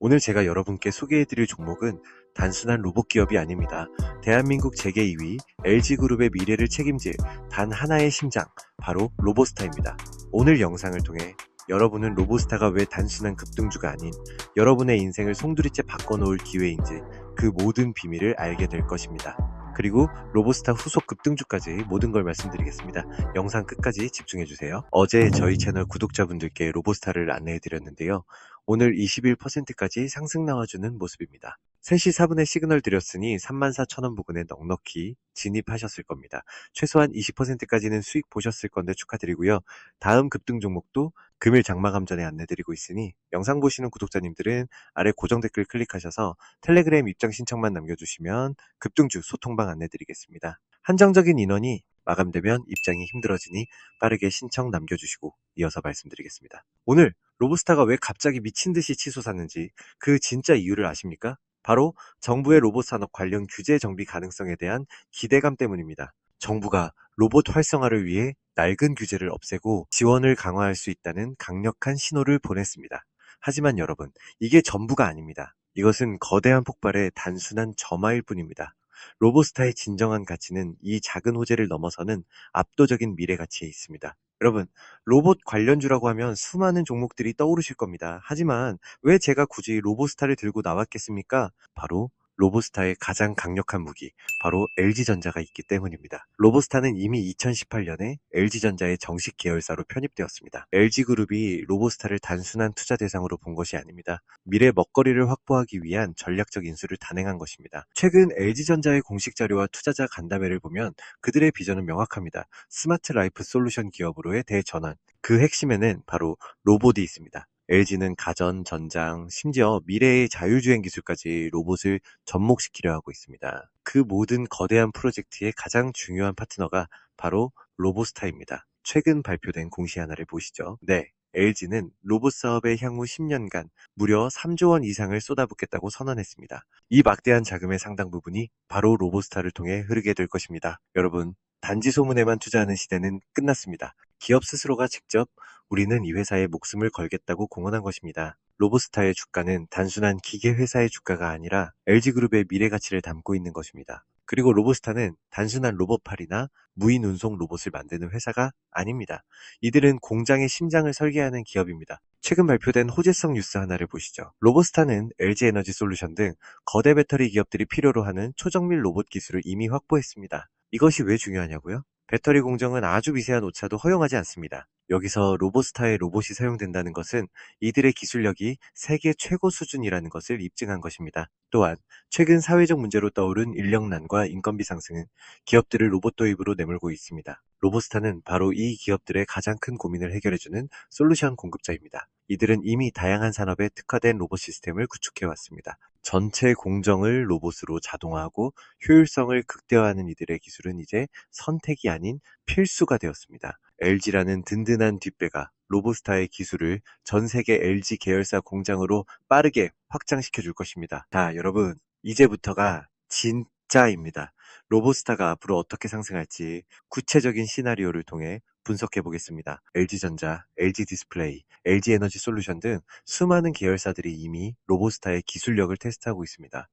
오늘 제가 여러분께 소개해드릴 종목은 단순한 로봇 기업이 아닙니다. 대한민국 재계 2위 LG그룹의 미래를 책임질 단 하나의 심장, 바로 로보스타입니다. 오늘 영상을 통해 여러분은 로보스타가 왜 단순한 급등주가 아닌 여러분의 인생을 송두리째 바꿔놓을 기회인지 그 모든 비밀을 알게 될 것입니다. 그리고 로보스타 후속 급등주까지 모든 걸 말씀드리겠습니다. 영상 끝까지 집중해주세요. 어제 저희 채널 구독자분들께 로보스타를 안내해드렸는데요. 오늘 21%까지 상승 나와주는 모습입니다. 3시 4분에 시그널 드렸으니 34,000원 부근에 넉넉히 진입하셨을 겁니다. 최소한 20%까지는 수익 보셨을 건데 축하드리고요. 다음 급등 종목도 금일 장마감 전에 안내드리고 있으니 영상 보시는 구독자님들은 아래 고정 댓글 클릭하셔서 텔레그램 입장 신청만 남겨주시면 급등주 소통방 안내드리겠습니다. 한정적인 인원이 마감되면 입장이 힘들어지니 빠르게 신청 남겨주시고 이어서 말씀드리겠습니다. 오늘 로보스타가 왜 갑자기 미친 듯이 치솟았는지 그 진짜 이유를 아십니까? 바로 정부의 로봇 산업 관련 규제 정비 가능성에 대한 기대감 때문입니다. 정부가 로봇 활성화를 위해 낡은 규제를 없애고 지원을 강화할 수 있다는 강력한 신호를 보냈습니다. 하지만 여러분, 이게 전부가 아닙니다. 이것은 거대한 폭발의 단순한 점화일 뿐입니다. 로보스타의 진정한 가치는 이 작은 호재를 넘어서는 압도적인 미래 가치에 있습니다. 여러분, 로봇 관련주라고 하면 수많은 종목들이 떠오르실 겁니다. 하지만 왜 제가 굳이 로보스타를 들고 나왔겠습니까? 바로 로보스타의 가장 강력한 무기, 바로 LG전자가 있기 때문입니다. 로보스타는 이미 2018년에 LG전자의 정식 계열사로 편입되었습니다. LG그룹이 로보스타를 단순한 투자 대상으로 본 것이 아닙니다. 미래 먹거리를 확보하기 위한 전략적 인수를 단행한 것입니다. 최근 LG전자의 공식 자료와 투자자 간담회를 보면 그들의 비전은 명확합니다. 스마트 라이프 솔루션 기업으로의 대전환. 그 핵심에는 바로 로봇이 있습니다. LG는 가전, 전장, 심지어 미래의 자율주행 기술까지 로봇을 접목시키려 하고 있습니다. 그 모든 거대한 프로젝트의 가장 중요한 파트너가 바로 로보스타입니다. 최근 발표된 공시 하나를 보시죠. 네. LG는 로봇 사업에 향후 10년간 무려 3조 원 이상을 쏟아붓겠다고 선언했습니다. 이 막대한 자금의 상당 부분이 바로 로보스타를 통해 흐르게 될 것입니다. 여러분, 단지 소문에만 투자하는 시대는 끝났습니다. 기업 스스로가 직접 우리는 이 회사에 목숨을 걸겠다고 공언한 것입니다. 로보스타의 주가는 단순한 기계 회사의 주가가 아니라 LG그룹의 미래 가치를 담고 있는 것입니다. 그리고 로보스타는 단순한 로봇팔이나 무인 운송 로봇을 만드는 회사가 아닙니다. 이들은 공장의 심장을 설계하는 기업입니다. 최근 발표된 호재성 뉴스 하나를 보시죠. 로보스타는 LG에너지 솔루션 등 거대 배터리 기업들이 필요로 하는 초정밀 로봇 기술을 이미 확보했습니다. 이것이 왜 중요하냐고요? 배터리 공정은 아주 미세한 오차도 허용하지 않습니다. 여기서 로보스타의 로봇이 사용된다는 것은 이들의 기술력이 세계 최고 수준이라는 것을 입증한 것입니다. 또한 최근 사회적 문제로 떠오른 인력난과 인건비 상승은 기업들을 로봇 도입으로 내몰고 있습니다. 로보스타는 바로 이 기업들의 가장 큰 고민을 해결해주는 솔루션 공급자입니다. 이들은 이미 다양한 산업에 특화된 로봇 시스템을 구축해왔습니다. 전체 공정을 로봇으로 자동화하고 효율성을 극대화하는 이들의 기술은 이제 선택이 아닌 필수가 되었습니다. LG라는 든든한 뒷배가 로보스타의 기술을 전 세계 LG 계열사 공장으로 빠르게 확장시켜 줄 것입니다. 자, 여러분, 이제부터가 진짜입니다. 로보스타가 앞으로 어떻게 상승할지 구체적인 시나리오를 통해 분석해 보겠습니다. LG전자, LG디스플레이, LG에너지 솔루션 등 수많은 계열사들이 이미 로보스타의 기술력을 테스트하고 있습니다.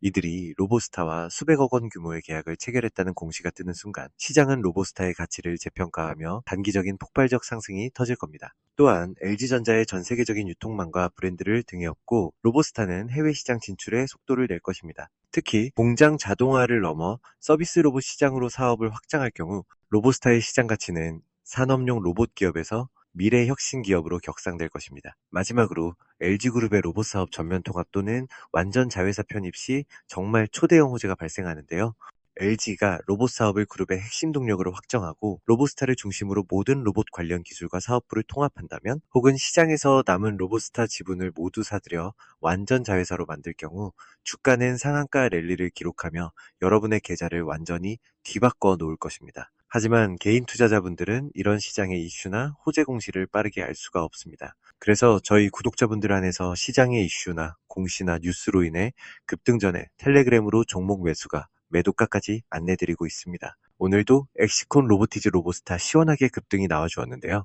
이들이 로보스타와 수백억 원 규모의 계약을 체결했다는 공시가 뜨는 순간 시장은 로보스타의 가치를 재평가하며 단기적인 폭발적 상승이 터질 겁니다. 또한 LG전자의 전 세계적인 유통망과 브랜드를 등에 업고 로보스타는 해외 시장 진출에 속도를 낼 것입니다. 특히 공장 자동화를 넘어 서비스 로봇 시장으로 사업을 확장할 경우 로보스타의 시장 가치는 산업용 로봇 기업에서 미래 혁신 기업으로 격상될 것입니다. 마지막으로 LG그룹의 로봇 사업 전면 통합 또는 완전 자회사 편입 시 정말 초대형 호재가 발생하는데요. LG가 로봇 사업을 그룹의 핵심 동력으로 확정하고 로보스타를 중심으로 모든 로봇 관련 기술과 사업부를 통합한다면 혹은 시장에서 남은 로보스타 지분을 모두 사들여 완전 자회사로 만들 경우 주가는 상한가 랠리를 기록하며 여러분의 계좌를 완전히 뒤바꿔 놓을 것입니다. 하지만 개인 투자자분들은 이런 시장의 이슈나 호재 공시를 빠르게 알 수가 없습니다. 그래서 저희 구독자분들 안에서 시장의 이슈나 공시나 뉴스로 인해 급등 전에 텔레그램으로 종목 매수가 매도가까지 안내드리고 있습니다. 오늘도 엑시콘 로보티즈 로보스타 시원하게 급등이 나와주었는데요.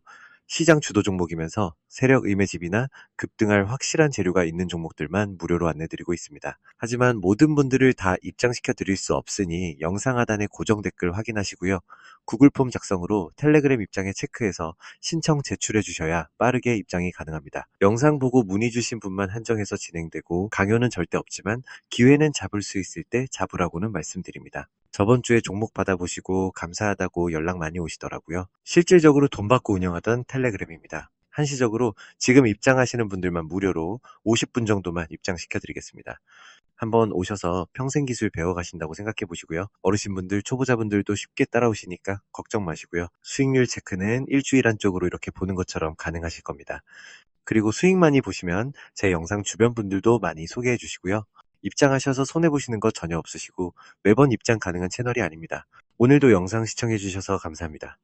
시장 주도 종목이면서 세력 의매집이나 급등할 확실한 재료가 있는 종목들만 무료로 안내드리고 있습니다. 하지만 모든 분들을 다 입장시켜 드릴 수 없으니 영상 하단의 고정 댓글 확인하시고요. 구글 폼 작성으로 텔레그램 입장에 체크해서 신청 제출해 주셔야 빠르게 입장이 가능합니다. 영상 보고 문의 주신 분만 한정해서 진행되고 강요는 절대 없지만 기회는 잡을 수 있을 때 잡으라고는 말씀드립니다. 저번 주에 종목 받아보시고 감사하다고 연락 많이 오시더라고요. 실질적으로 돈 받고 운영하던 텔레그램입니다. 한시적으로 지금 입장하시는 분들만 무료로 50분 정도만 입장시켜 드리겠습니다. 한번 오셔서 평생 기술 배워가신다고 생각해 보시고요. 어르신분들, 초보자분들도 쉽게 따라오시니까 걱정 마시고요. 수익률 체크는 일주일 안쪽으로 이렇게 보는 것처럼 가능하실 겁니다. 그리고 수익 많이 보시면 제 영상 주변 분들도 많이 소개해 주시고요. 입장하셔서 손해보시는 거 전혀 없으시고 매번 입장 가능한 채널이 아닙니다. 오늘도 영상 시청해 주셔서 감사합니다.